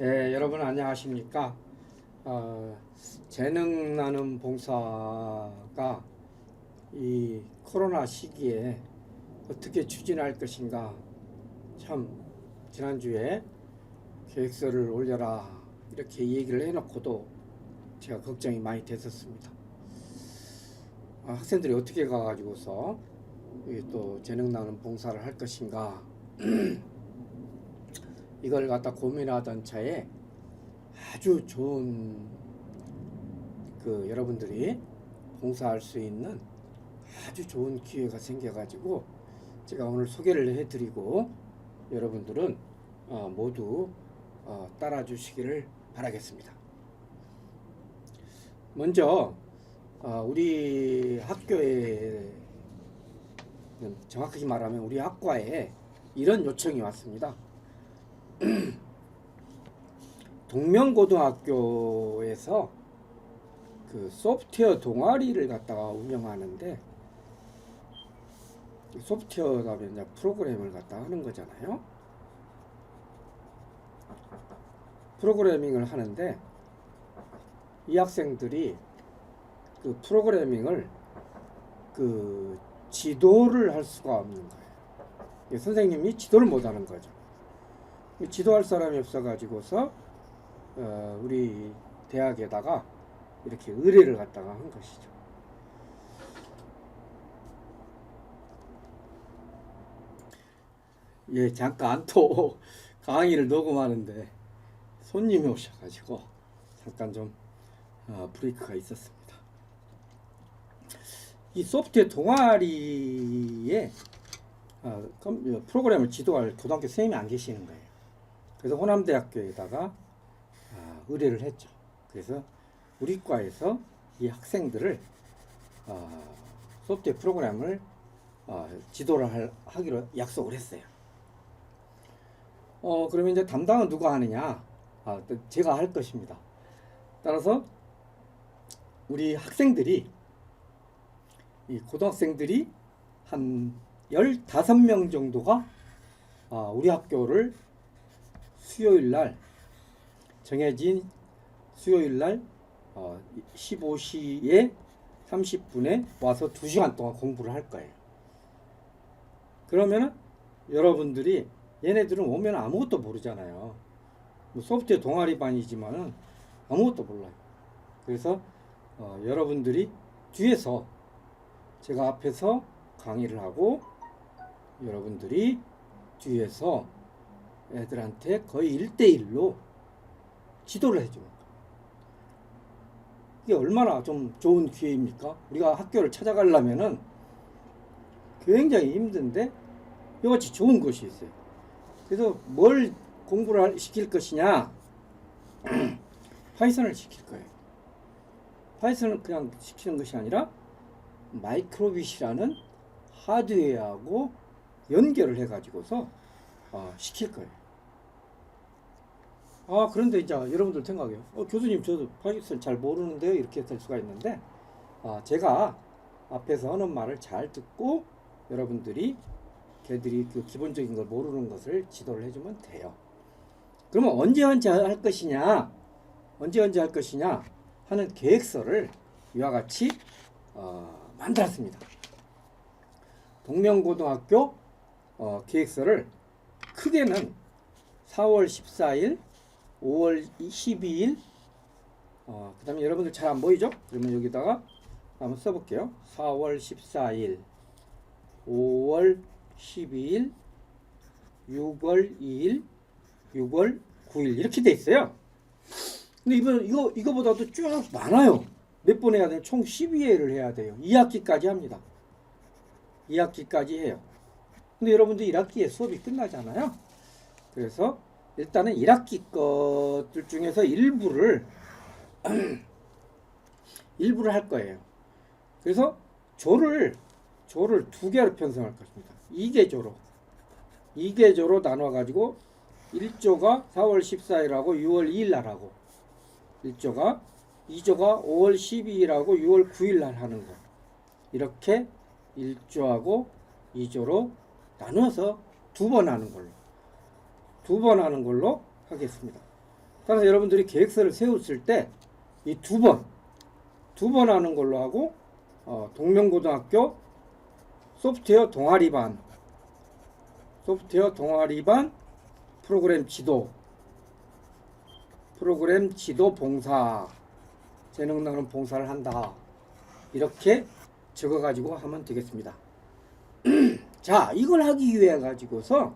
예, 여러분 안녕하십니까? 어, 재능 나눔 봉사가 이 코로나 시기에 어떻게 추진할 것인가 참 지난주에 계획서를 올려라 이렇게 얘기를 해놓고도 제가 걱정이 많이 됐었습니다. 아, 학생들이 어떻게 가가지고서 이또 재능 나눔 봉사를 할 것인가 이걸 갖다 고민하던 차에 아주 좋은 그 여러분들이 봉사할 수 있는 아주 좋은 기회가 생겨가지고 제가 오늘 소개를 해드리고 여러분들은 어, 모두 어, 따라 주시기를 바라겠습니다. 먼저 어, 우리 학교에 정확하게 말하면 우리 학과에 이런 요청이 왔습니다. 동명고등학교에서 그 소프트웨어 동아리를 갖다가 운영하는데 이 소프트웨어가 이제 프로그램을 갖다 하는 거잖아요. 프로그래밍을 하는데 이 학생들이 그 프로그래밍을 그 지도를 할 수가 없는 거예요. 이 선생님이 지도를 못 하는 거죠. 지도할 사람이 없어가지고서 어, 우리 대학에다가 이렇게 의뢰를 갖다가 한 것이죠. 예, 잠깐 또 강의를 녹음하는데 손님이 오셔가지고 잠깐 좀 어, 브레이크가 있었습니다. 이 소프트웨어 동아리에 어, 컴- 프로그램을 지도할 고등학교 선생님이 안 계시는 거예요. 그래서 호남대학교에다가 아, 의뢰를 했죠. 그래서 우리 과에서 이 학생들을 어, 소프트웨어 프로그램을 어, 지도를 할- 하기로 약속을 했어요. 어, 그러면 이제 담당은 누가 하느냐? 아, 또 제가 할 것입니다. 따라서 우리 학생들이 이 고등학생들이 한 15명 정도가 아, 우리 학교를 수요일 날 정해진 수요일 날 어, 15시에 30분에 와서 2시간 동안 공부를 할 거예요. 그러면은 여러분들이 얘네들은 오면 아무것도 모르잖아요. 뭐 소프트웨어 동아리반이지만은 아무것도 몰라요. 그래서 어, 여러분들이 뒤에서 제가 앞에서 강의를 하고 여러분들이 뒤에서 애들한테 거의 1대1로 지도를 해주는 거예요. 이게 얼마나 좀 좋은 기회입니까? 우리가 학교를 찾아가려면은 굉장히 힘든데 이같이 좋은 것이 있어요. 그래서 뭘 공부를 할- 시킬 것이냐? 파이썬을 시킬 거예요. 파이썬을 그냥 시키는 것이 아니라 마이크로빗이라는 하드웨어하고 연결을 해가지고서 어, 시킬 거예요. 아 그런데 이제 여러분들 생각해요. 어, 교수님 저도 파이썬 잘 모르는데요 이렇게 될 수가 있는데 아, 제가 앞에서 하는 말을 잘 듣고 여러분들이 걔들이 그 기본적인 걸 모르는 것을 지도를 해주면 돼요. 그러면 언제 언제 할 것이냐, 언제 언제 할 것이냐 하는 계획서를 이와 같이 어, 만들었습니다. 동명고등학교 어, 계획서를 크게는 4월 14일, 5월 12일, 어, 그 다음에 여러분들 잘 안 보이죠? 그러면 여기다가 한번 써볼게요. 4월 14일, 5월 12일, 6월 2일, 6월 9일 이렇게 돼 있어요. 근데 이번 이거 이거보다도 쭉 많아요. 몇 번 해야 돼요? 총 12회를 해야 돼요. 2학기까지 합니다. 2학기까지 해요. 근데 여러분들 1학기에 수업이 끝나잖아요. 그래서 일단은 1학기 것들 중에서 일부를 일부를 할 거예요. 그래서 조를 조를 두 개로 편성할 것입니다. 2개조로 2개조로 나눠 가지고 1조가 4월 14일하고 6월 2일 날 하고 1조가 2조가 5월 12일하고 6월 9일 날 하는 거. 이렇게 1조하고 2조로 나눠서 두 번 하는 걸로 두 번 하는 걸로 하겠습니다. 따라서 여러분들이 계획서를 세웠을 때 이 두 번, 두 번 하는 걸로 하고 어, 동명고등학교 소프트웨어 동아리반, 소프트웨어 동아리반 프로그램 지도, 프로그램 지도 봉사, 재능 나눔 봉사를 한다. 이렇게 적어가지고 하면 되겠습니다. 자, 이걸 하기 위해 가지고서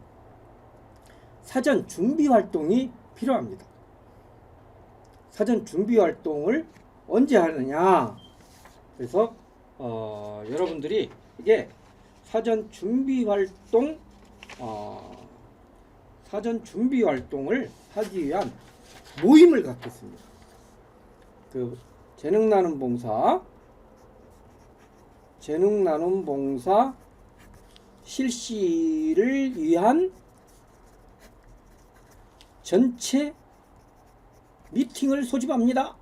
사전 준비 활동이 필요합니다. 사전 준비 활동을 언제 하느냐? 그래서 어, 여러분들이 이게 사전 준비 활동 어, 사전 준비 활동을 하기 위한 모임을 갖겠습니다. 그 재능 나눔 봉사 재능 나눔 봉사 실시를 위한 전체 미팅을 소집합니다.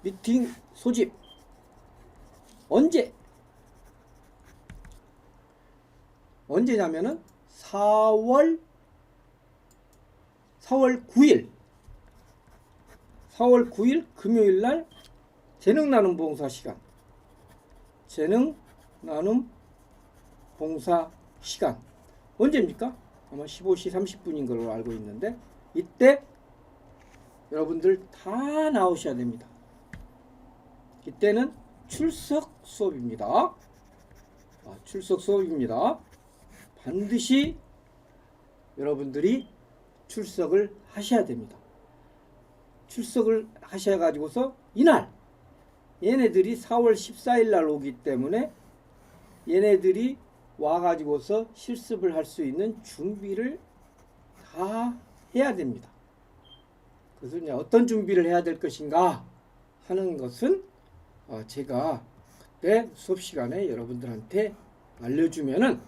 미팅 소집 언제? 언제냐면은 4월 4월 9일 4월 9일 금요일 날 재능 나눔 봉사 시간 재능 나눔 봉사 시간 언제입니까? 아마 15시 30분인 걸로 알고 있는데 이때 여러분들 다 나오셔야 됩니다. 이때는 출석 수업입니다. 아, 출석 수업입니다. 반드시 여러분들이 출석을 하셔야 됩니다. 출석을 하셔 가지고서 이날 얘네들이 4월 14일 날 오기 때문에 얘네들이 와 가지고서 실습을 할 수 있는 준비를 다 해야 됩니다. 그래서 이제 어떤 준비를 해야 될 것인가 하는 것은 어, 제가 그때 수업 시간에 여러분들한테 알려주면은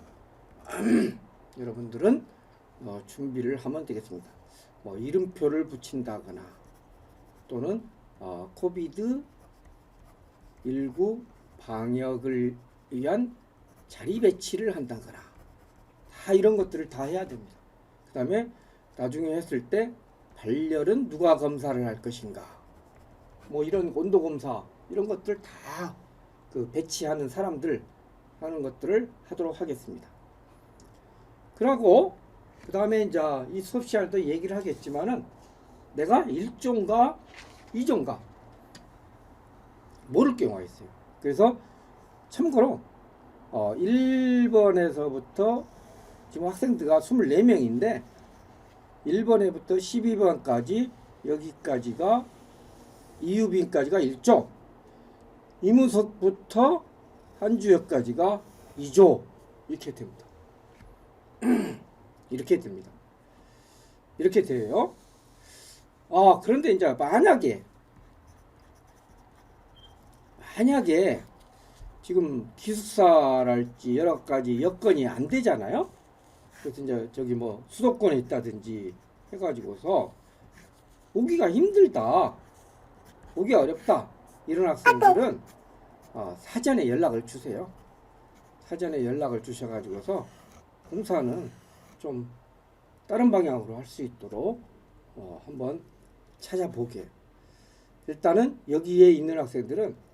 여러분들은 어, 준비를 하면 되겠습니다. 뭐 이름표를 붙인다거나 또는 어, 코비드 19 방역을 위한 자리 배치를 한다거나 다 이런 것들을 다 해야 됩니다. 그 다음에 나중에 했을 때 발열은 누가 검사를 할 것인가 뭐 이런 온도 검사 이런 것들 다 그 배치하는 사람들 하는 것들을 하도록 하겠습니다. 그러고 그 다음에 이제 이 수업 시간에도 얘기를 하겠지만은 내가 1조인가 2조인가 모를 경우가 있어요. 그래서 참고로 어 1번에서부터 지금 학생들가 24명인데 1번에부터 12번까지 여기까지가 이유빈까지가 1조 이무석부터 한주혁까지가 2조 이렇게 됩니다. 이렇게 됩니다. 이렇게 돼요. 아, 그런데 이제 만약에 만약에 지금 기숙사랄지 여러 가지 여건이 안 되잖아요. 그래서 이제 저기 뭐 수도권에 있다든지 해가지고서 오기가 힘들다, 오기가 어렵다 이런 학생들은 어, 사전에 연락을 주세요. 사전에 연락을 주셔가지고서 공사는 좀 다른 방향으로 할 수 있도록 어, 한번 찾아보게. 일단은 여기에 있는 학생들은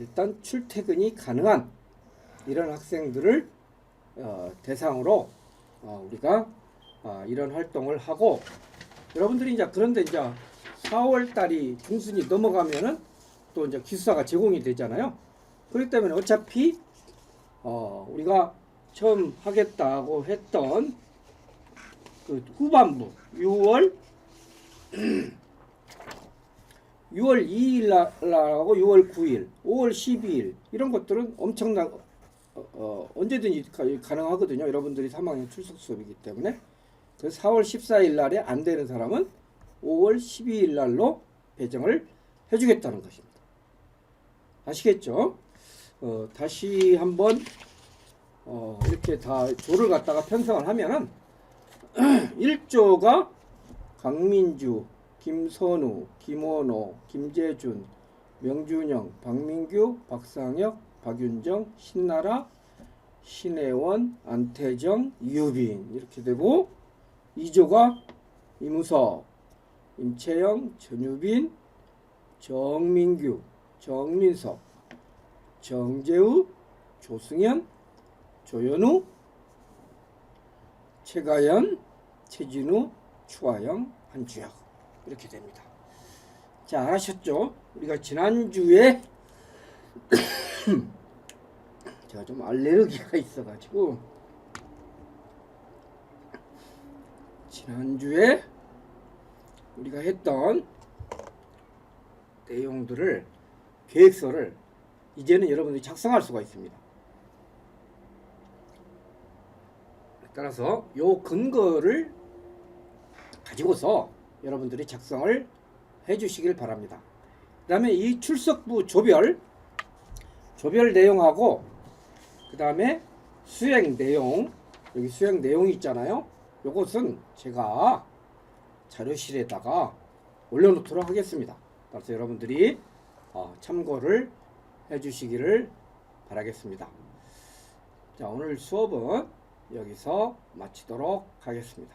일단 출퇴근이 가능한 이런 학생들을 어, 대상으로 어, 우리가 어, 이런 활동을 하고 여러분들이 이제 그런데 이제 4월 달이 중순이 넘어가면은 또 이제 기숙사가 제공이 되잖아요. 그렇기 때문에 어차피 어, 우리가 처음 하겠다고 했던 그 후반부 6월 6월 2일 날하고 6월 9일, 5월 12일 이런 것들은 엄청난 어, 어, 언제든지 가, 가능하거든요. 여러분들이 3학년 출석 수업이기 때문에 그래서 4월 14일 날에 안 되는 사람은 5월 12일 날로 배정을 해주겠다는 것입니다. 아시겠죠? 어, 다시 한번 어, 이렇게 다 조를 갖다가 편성을 하면은 1조가 강민주, 김선우, 김원호, 김재준, 명준영, 박민규, 박상혁, 박윤정, 신나라, 신혜원, 안태정, 유빈. 이렇게 되고 2조가 이무석, 임채영, 전유빈, 정민규, 정민석, 정재우, 조승현, 조현우, 최가연, 최진우, 추하영, 한주혁 이렇게 됩니다. 자 아셨죠? 우리가 지난주에 제가 좀 알레르기가 있어가지고 지난주에 우리가 했던 내용들을 계획서를 이제는 여러분들이 작성할 수가 있습니다. 따라서 요 근거를 가지고서 여러분들이 작성을 해 주시길 바랍니다. 그 다음에 이 출석부 조별 조별 내용하고 그 다음에 수행 내용 여기 수행 내용이 있잖아요. 요것은 제가 자료실에다가 올려놓도록 하겠습니다. 따라서 여러분들이 어, 참고를 해주시기를 바라겠습니다. 자 오늘 수업은 여기서 마치도록 하겠습니다.